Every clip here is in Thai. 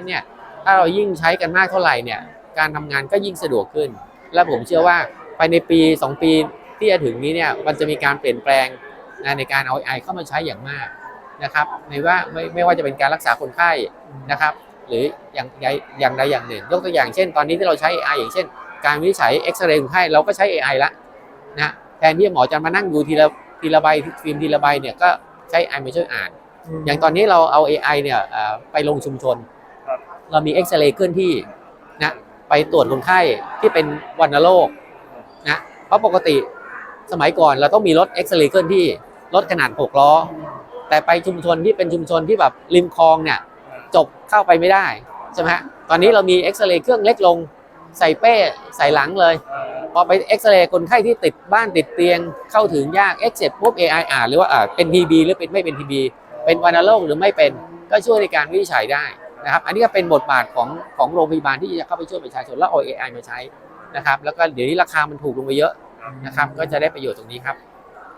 นั้นเนี่ยถ้าเรายิ่งใช้กันมากเท่าไหร่เนี่ยการทำงานก็ยิ่งสะดวกขึ้น และผมเชื่อว่าภายในปี 2 ปีที่จะถึงนี้เนี่ยมันจะมีการเปลี่ยนแปลงในการเอา AI เข้ามาใช้อย่างมากนะครับในว่าไม่ไม่ว่าจะเป็นการรักษาคนไข้นะครับ หรืออย่างใดอย่างใดอย่างหนึ่ง ยกตัวอย่างเช่น ตอนนี้ที่เราใช้ AI อย่างเช่น การวินิจฉัยเอ็กซเรย์คนไข้เราก็ใช้ AI ละนะแทนที่หมอจะมานั่งดูทีละทีละใบฟิล์มทีละใบเนี่ยก็ใช้ AI มาช่วยอ่าน อย่างตอนนี้เราเอา AI เนี่ยไปลงชุมชน เรามีเอ็กซเรย์เคลื่อนที่นะไปตรวจคนไข้ที่เป็นวัณโรคนะเพราะปกติสมัยก่อนเราต้องมีรถเอ็กซเรย์เคลื่อนที่รถขนาด6ล้อ แต่ไปชุมชนที่เป็นชุมชนที่แบบริมคลองเนี่ยจบเข้าไปไม่ได้ใช่ไหมฮะตอนนี้เรามีเอ็กซเรย์เครื่องเล็กลงใส่เป้ใส่หลังเลย พอไปเอ็กซเรย์คนไข้ที่ติดบ้านติดเตียงเข้าถึงยากเอ็กเสร็จปุ๊บ AI อ่านหรือว่าเป็น TB หรือเป็นไม่เป็น TB เป็นวัณโรคหรือไม่เป็นก็ช่วยในการวินิจฉัยได้ นะครับ อันนี้ก็เป็นบทบาทของของโรงพยาบาลที่จะเข้าไปช่วยประชาชนแล้วเอา AI มาใช้นะครับ แล้วก็เดี๋ยวนี้ราคามันถูกลงไปเยอะนะครับ ก็จะได้ประโยชน์ตรงนี้ครับ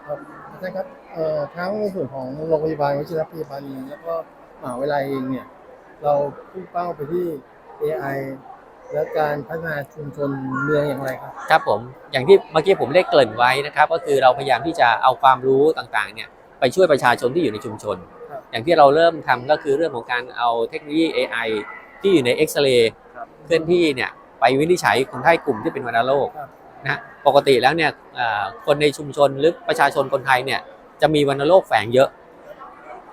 ครับอาจารย์ครับเอ่อทั้งในส่วนของโรงพยาบาลวชิรพยาบาลแล้วก็มหาวิทยาลัยเองเนี่ย เราพุ่งเป้าไปที่ AI และการพัฒนาชุมชนเมืองอย่างไรครับครับผมอย่างที่เมื่อกี้ผมได้เกริ่นไว้นะครับ ก็คือเราพยายามที่จะเอาความรู้ต่างๆเนี่ยไปช่วยประชาชนที่อยู่ในชุมชนครับ อย่างที่เราเริ่มทำก็คือเรื่องของการเอาเทคโนโลยี AI ที่อยู่ในเอ็กซเรย์ครับเคลื่อนที่เนี่ยไปวินิจฉัยคนไข้กลุ่มที่เป็นวัณโรคครับนะปกติแล้วเนี่ยเอ่อคนในชุมชนหรือประชาชนคนไทยเนี่ยจะมีวัณโรคแฝงเยอะ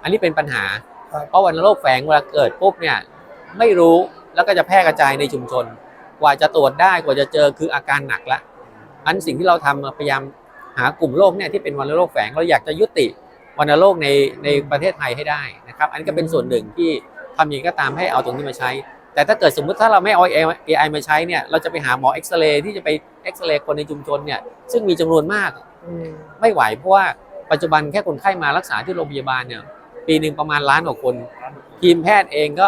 อันนี้เป็นปัญหาครับเพราะวัณโรคแฝงเวลาเกิดปุ๊บเนี่ยไม่รู้แล้วก็จะแพร่กระจายในชุมชน กว่าจะตรวจได้กว่าจะเจอคืออาการหนักละอันสิ่งที่เราทำพยายามหากลุ่มโรคเนี่ยที่เป็นวัณโรคแฝงเราอยากจะยุติ วัณโรคในในประเทศไทยให้ได้นะครับ อันนี้ก็เป็นส่วนหนึ่งที่ทำยังไงก็ตามให้เอาตรงนี้มาใช้ แต่ถ้าเกิดสมมุติถ้าเราไม่เอา AI มาใช้เนี่ยเราจะไปหาหมอเอ็กซเรย์ที่จะไปเอ็กซเรย์คนในชุมชนเนี่ยซึ่งมีจำนวนมากอืมไม่ไหวเพราะว่าปัจจุบันแค่คนไข้มารักษาที่โรงพยาบาลเนี่ยปีหนึ่งประมาณล้านกว่าคน ทีมแพทย์เองก็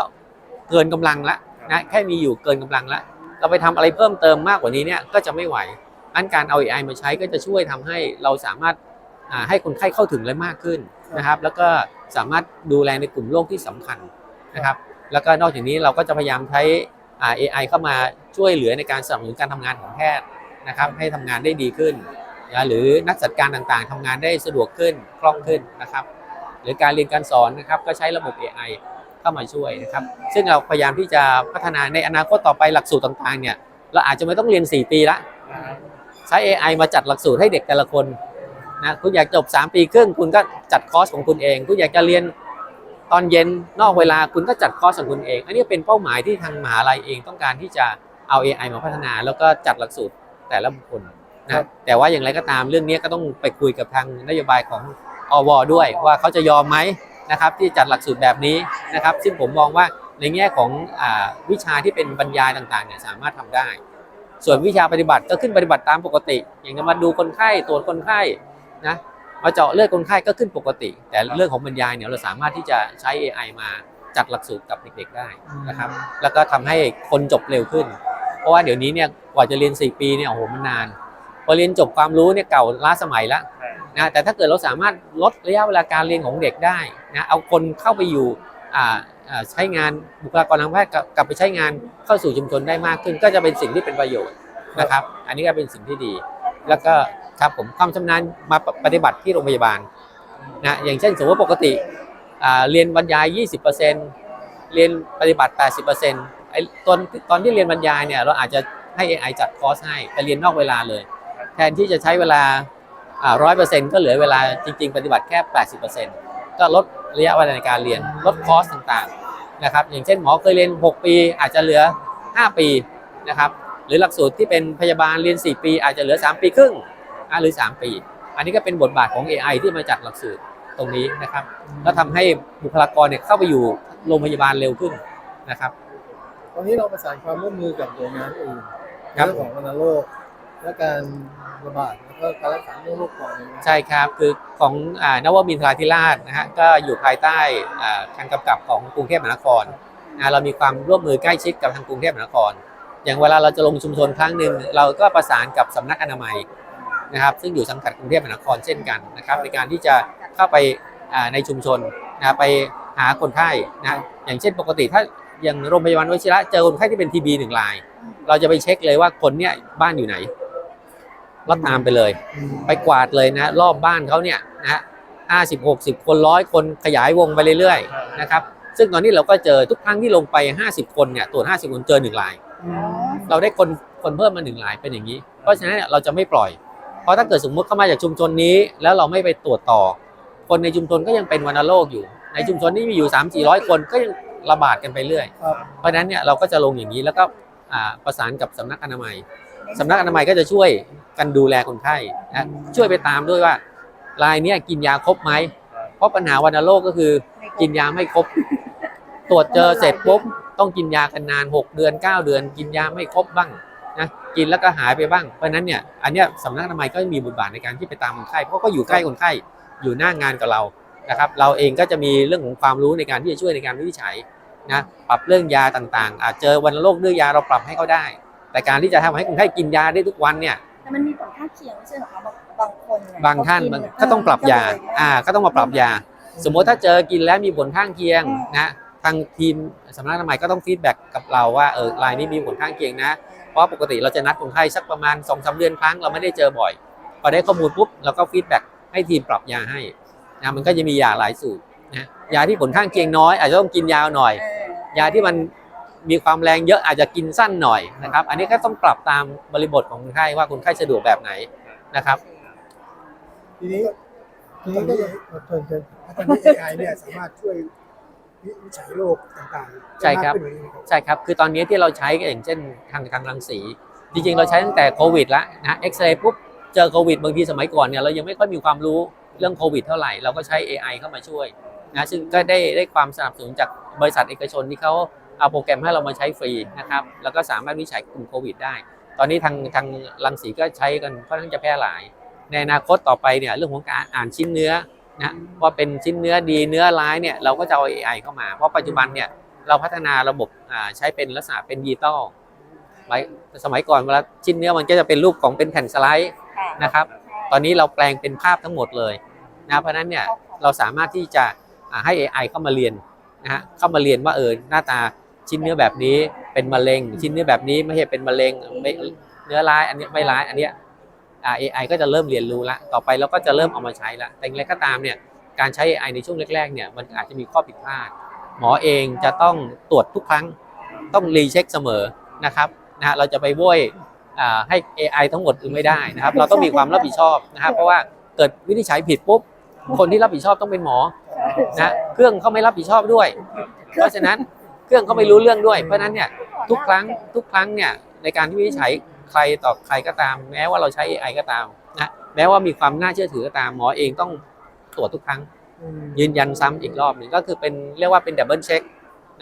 เกินกำลังละนะแค่มีอยู่เกินกำลังละเราไปทำอะไรเพิ่มเติมมากกว่านี้เนี่ยก็จะไม่ไหวอันการเอา AI มาใช้ก็จะช่วยทำให้เราสามารถอ่า ให้คนไข้เข้าถึงได้มากขึ้นนะครับ แล้วก็สามารถดูแลในกลุ่มโรคที่สำคัญนะครับ แล้วก็นอกจากนี้เราก็จะพยายามใช้ AI เข้ามาช่วยเหลือในการสนับสนุนการทำงานของแพทย์นะครับ ให้ทำงานได้ดีขึ้นนะหรือนักจัดการต่างๆทำงานได้สะดวกขึ้นคล่องขึ้นนะครับ หรือการเรียนการสอนนะครับก็ใช้ระบบ AI เข้ามาช่วยนะครับ ซึ่งเราพยายามที่จะพัฒนาในอนาคตต่อไปหลักสูตรต่างๆเนี่ยเราอาจจะไม่ต้องเรียน 4 ปีละใช้ AI มาจัดหลักสูตรให้เด็กแต่ละคน นะคุณอยากจบ 3 ปีครึ่งคุณก็จัดคอร์สของคุณเอง คุณอยากจะเรียนตอนเย็นนอกเวลาคุณก็จัดคอร์สของคุณเอง อันนี้เป็นเป้าหมายที่ทางมหาลัยเองต้องการที่จะเอา AI มาพัฒนา แล้วก็จัดหลักสูตรแต่ละบุคคลครันะบแต่ว่าอย่างไรก็ตามเรื่องนี้ก็ต้องไปคุยกับทางนโยบายของอวด้วยว่าเขาจะยอมไหมนะครับที่จัดหลักสูตรแบบนี้นะครับ ซึ่งผมมองว่าในแง่ของอาวิชาที่เป็นบรรยายต่างๆเนี่ยสามารถทำได้ ส่วนวิชาปฏิบัติก็ขึ้นปฏิบัติตามปกติ อย่างจะมาดูคนไข้ตรวจคนไข้ นะมาเจาะเลือดคนไข้ก็ขึ้นปกติ แต่เรื่องของบรรยายเนี่ยเราสามารถที่จะใช้ AI มาจัดหลักสูตรกับเด็กๆได้นะครับ แล้วก็ทำให้คนจบเร็วขึ้น เพราะว่าเดี๋ยวนี้เนี่ยกว่าจะเรียน 4 ปีเนี่ยโอ้โหมันนาน พอเรียนจบความรู้เนี่ยเก่าล้าสมัยแล้วนะแต่ถ้าเกิดเราสามารถลดระยะเวลาการเรียนของเด็กได้นะเอาคนเข้าไปอยู่อ่าอ่าใช้งานบุคลากรทางแพทย์กลับกลับไปใช้งานเข้าสู่ชุมชนได้มากขึ้น ก็จะเป็นสิ่งที่เป็นประโยชน์นะครับ อันนี้ก็เป็นสิ่งที่ดี แล้วก็ ครับผมความชำนาญมาปฏิบัติที่โรงพยาบาลนะอย่างเช่นสมมติว่าปกติเรียนบรรยาย 20%เรียนปฏิบัติ 80%ไอ้ตอนตอนที่เรียนบรรยายเนี่ยเราอาจจะให้ AI จัดคอร์สให้แต่เรียนนอกเวลาเลย แทนที่จะใช้เวลาร้อยเปอร์เซ็นต์ก็เหลือเวลาจริง ๆ ปฏิบัติแค่ 80%ก็ลดระยะเวลาในการเรียนลดคอร์สต่างๆนะครับอย่างเช่นหมอเคยเรียน 6 ปี อาจจะเหลือ 5 ปีนะครับหรือหลักสูตรที่เป็นพยาบาลเรียน 4 ปี อาจจะเหลือ 3 ปีครึ่ง หรือ 3 ปี อันนี้ก็เป็นบทบาทของ AI ที่มาจัดหลักสูตรตรงนี้นะครับ แล้วทำให้บุคลากรเนี่ยเข้าไปอยู่โรงพยาบาลเร็วขึ้นนะครับ ตอนนี้เราประสานความร่วมมือกับหน่วยงานอื่นครับ เรื่องของวัณโรคและการระบาดแล้วก็การรักษาเรื่องโรคปอดเนี่ยนะใช่ครับ คือของอ่านวมินทราธิราชนะฮะก็อยู่ภายใต้อ่าการกำกับของกรุงเทพมหานครนะเรามีความร่วมมือใกล้ชิดกับทางกรุงเทพมหานคร อย่างเวลาเราจะลงชุมชนครั้งหนึ่งเราก็ประสานกับสำนักอนามัย นะครับ ซึ่งอยู่สังกัดกรุงเทพมหานครเช่นกันนะครับ ในการที่จะเข้าไปอ่าในชุมชนนะไปหาคนไข้นะอย่างเช่นปกติถ้าอย่างโรงพยาบาลวชิระเจอคนไข้ที่เป็นทีบีหนึ่งราย เราจะไปเช็คเลยว่าคนเนี้ยบ้านอยู่ไหนเราตามไปเลย ไปกวาดเลยนะรอบบ้านเขาเนี่ยนะฮะห้าสิบหกสิบคนร้อยคนขยายวงไปเรื่อยๆนะครับซึ่งตอนนี้เราก็เจอทุกครั้งที่ลงไป 50 คนเนี่ยตรวจ50 คนเจอหนึ่งราย เราได้คนคนเพิ่มมาหนึ่งรายเป็นอย่างนี้ เพราะฉะนั้นเนี่ยเราจะไม่ปล่อย เพราะถ้าเกิดสมมติเข้ามาจากชุมชนนี้ แล้วเราไม่ไปตรวจต่อ คนในชุมชนก็ยังเป็นวัณโรคอยู่ ในชุมชนนี้มีอยู่ 3 4 0 0 คนก็ยังระบาดกันไปเรื่อย เพราะฉะนั้นเนี่ยเราก็จะลงอย่างนี้แล้วก็ประสานกับสำนักอนามัยสำนักอนามัยก็จะช่วยกันดูแลคนไข้นะช่วยไปตามด้วยว่ารายนี้กินยาครบไหม เพราะปัญหาวัณโรคก็คือกินยาไม่ครบ ตรวจเจอเสร็จปุ๊บต้องกินยากันนาน 6 เดือน 9 เดือน กินยาไม่ครบบ้าง นะกินแล้วก็หายไปบ้าง เพราะฉะนั้นเนี่ยอันเนี้ยสำนักอนามัยก็มีบทบาทในการที่ไปตามคนไข้ เพราะก็อยู่ใกล้คนไข้อยู่หน้างานกับเรานะครับ เราเองก็จะมีเรื่องของความรู้ในการที่จะช่วยในการวินิจฉัยนะปรับเรื่องยาต่างๆ อาจเจอวัณโรคด้วยยาเราปรับให้เขาได้ แต่การที่จะทำให้คนไข้กินยาได้ทุกวันเนี่ยแต่มันมีผลข้างเคียงไม่ใช่เหรอคะบางบางคนเยบางท่านเขมันกิก็ต้องปรับยาก็เลยอ่าก็ต้องมาปรับยา สมมติถ้าเจอกินแล้วมีผลข้างเคียงอืมนะทางทีมสำนักอนามัยก็ต้องฟีดแบ็กกับเราว่าเออรายนี้มีผลข้างเคียงนะ เพราะปกติเราจะนัดคนไข้สักประมาณ2อสเดือนครั้งเราไม่ได้เจอบ่อย พอได้ข้อมูลปุ๊บเราก็ฟีดแบ็กให้ทีมปรับยาให้นะมันก็จะมียาหลายสูตรนะยาที่ผลข้างเคียงน้อย อาจจะต้องกินยาวหน่อยเออยาที่มันมีความแรงเยอะอาจจะกินสั้นหน่อยนะครับ อันนี้ก็ต้องปรับตามบริบทของคนไข้ว่าคนไข้สะดวกแบบไหนนะครับ ทีนี้ทีนี้ก็จะเชิญเชิญตอนนี้ AI เนี่ยสามารถช่วย วิจัยโรคต่างๆใช่ครับได้มากขึ้นไหมครับ ใช่ครับ คือตอนนี้ที่เราใช้ก็อย่างเช่นทางทางรังสี จริงๆ เราใช้ตั้งแต่โควิดแล้วนะเอ็กซเรย์ปุ๊บเจอโควิดบางทีสมัยก่อนเนี่ยเรายังไม่ค่อยมีความรู้เรื่องโควิดเท่าไหร่ เราก็ใช้ AI เข้ามาช่วยนะซึ่งก็ได้ได้ความสนับสนุนจากบริษัทเอกชนที่เขาเอาโปรแกรมให้เรามาใช้ฟรีนะครับแล้วก็สามารถวิจัยกลุ่มโควิดได้ ตอนนี้ทางทางรังสีก็ใช้กันค่อนข้างจะแพร่หลาย ในอนาคตต่อไปเนี่ยเรื่องของการอ่านชิ้นเนื้อ นะว่าเป็นชิ้นเนื้อดีเนื้อร้ายเนี่ยเราก็จะเอา AI เข้ามา เพราะปัจจุบันเนี่ยเราพัฒนาระบบอ่าใช้เป็นลักษณะเป็นดิจิตอลไว้สมัยก่อนเวลาชิ้นเนื้อมันก็จะเป็นรูปของเป็นแผ่นสไลด์ค่ะนะครับ ตอนนี้เราแปลงเป็นภาพทั้งหมดเลยนะเพราะฉะนั้นเนี่ยเราสามารถที่จะอ่าให้ AI เข้ามาเรียนนะฮะเข้ามาเรียนว่าเออหน้าตาชิ้นเนื้อแบบนี้เป็นมะเร็ง ชิ้นเนื้อแบบนี้ไม่ใช่เป็นมะเร็งไม่เนื้อร้ายอันนี้ไม่ร้ายอันเนี้ยอ่า AI ก็จะเริ่มเรียนรู้ละต่อไปเราก็จะเริ่มเอามาใช้ละแต่อย่างไรก็ตามเนี่ยการใช้ AI ในช่วงแรกๆเนี่ยมันอาจจะมีข้อผิดพลาด หมอเองจะต้องตรวจทุกครั้งต้องรีเช็คเสมอนะครับนะเราจะไปโวยให้ AI ทั้งหมดไม่ได้นะครับ เราต้องมีความรับผิดชอบนะครับเพราะว่าเกิดวินิจฉัยผิดปุ๊บคนที่รับผิดชอบต้องเป็นหมอนะเครื่องเขาไม่รับผิดชอบด้วย เพราะฉะนั้นเครื่องเขาไม่รู้เรื่องด้วย เพราะฉะนั้นเนี่ยทุกครั้งทุกครั้งเนี่ยในการที่วินิจฉัย ใครต่อใครก็ตาม แม้ว่าเราใช้ AI ก็ตามนะแม้ว่ามีความน่าเชื่อถือก็ตามหมอเองต้องตรวจทุกครั้ง ยืนยันซ้ำอีกรอบหนึ่งก็คือเป็นเรียกว่าเป็นดับเบิลเช็ค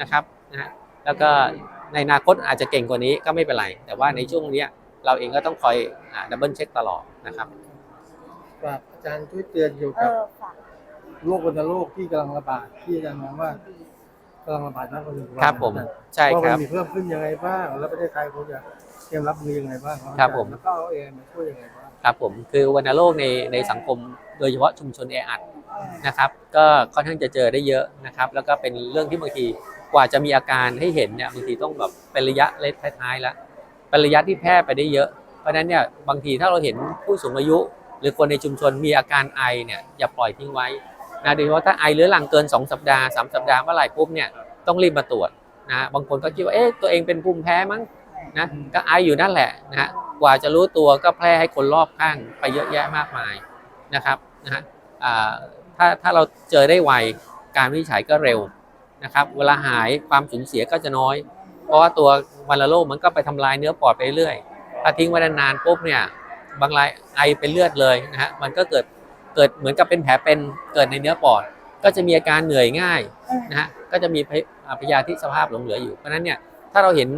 นะครับนะฮะแล้วก็ในอนาคตอาจจะเก่งกว่านี้ก็ไม่เป็นไร แต่ว่าในช่วงเนี้ยเราเองก็ต้องคอยดับเบิลเช็คตลอดนะครับฝากอาจารย์ช่วยเตือนเกี่ยวเอกับอฝากโรควัณโรคที่กำลังระบาดที่อาจารย์มองว่ากำลังระบาดมากกว่าหนึ่งวันครับผมนะใช่ว่าคมัรับนมีเพิ่มขึ้นยังไงบ้าง แล้วประเทศไทยควรจะ เตรียมรับมือยังไงบ้างครับผมแล้วก็เอาเองมาช่วยยังไงบ้างครับผมคือวัณโรคในในสังคมโดยเฉพาะชุมชนแออัดนะครับก็ค่อนข้างจะเจอได้เยอะนะครับ แล้วก็เป็นเรื่องที่บางทีกว่าจะมีอาการให้เห็นเนี่ยบางทีต้องแบบเป็นระยะเล็ท้ายๆแล้วเป็นระยะที่แพร่ไปได้เยอะ เพราะฉะนั้นเนี่ยบางทีถ้าเราเห็นผู้สูงอายุ หรือคนในชุมชนมีอาการไอเนี่ยอย่าปล่อยทิ้งไว้นะโดยเฉพาะถ้าไอเรื้อรังเกิน 2 สัปดาห์3สัปดาห์เมื่อไหร่ปุ๊บเนี่ยต้องรีบมาตรวจนะบางคนก็คิดว่าเอ๊ะตัวเองเป็นภูมิแพ้มั้ง นะก็ไออยู่นั่นแหละนะกว่าจะรู้ตัวก็แพร่ให้คนรอบข้างไปเยอะแยะมากมายนะครับนะฮะถ้าถ้าเราเจอได้ไวการวินิจฉัยก็เร็วนะครับ เวลาหายความสูญเสียก็จะน้อย เพราะว่าตัววัณโรคมันก็ไปทำลายเนื้อปอดไปเรื่อยถ้าทิ้งไว้นานๆปุ๊บเนี่ยบางรายไอเป็นเลือดเลยนะฮะมันก็เกิดเกิดเหมือนกับเป็นแผลเป็นเกิดในเนื้อปอด ก็จะมีอาการเหนื่อยง่ายนะฮะก็จะมีพยาธิสภาพหลงเหลืออยู่เพราะนั้นเนี่ยถ้าเราเห็น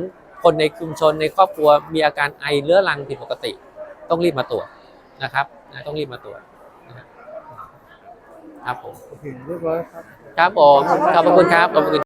คนในชุมชนในครอบครัวมีอาการไอเรื้อรังผิดปกติ ต้องรีบมาตรวจนะครับนะต้องรีบมาตรวจนะครับครับผมโอเคเรียบร้อยครับครับผมขอบพระคุณครับขอบพระคุณ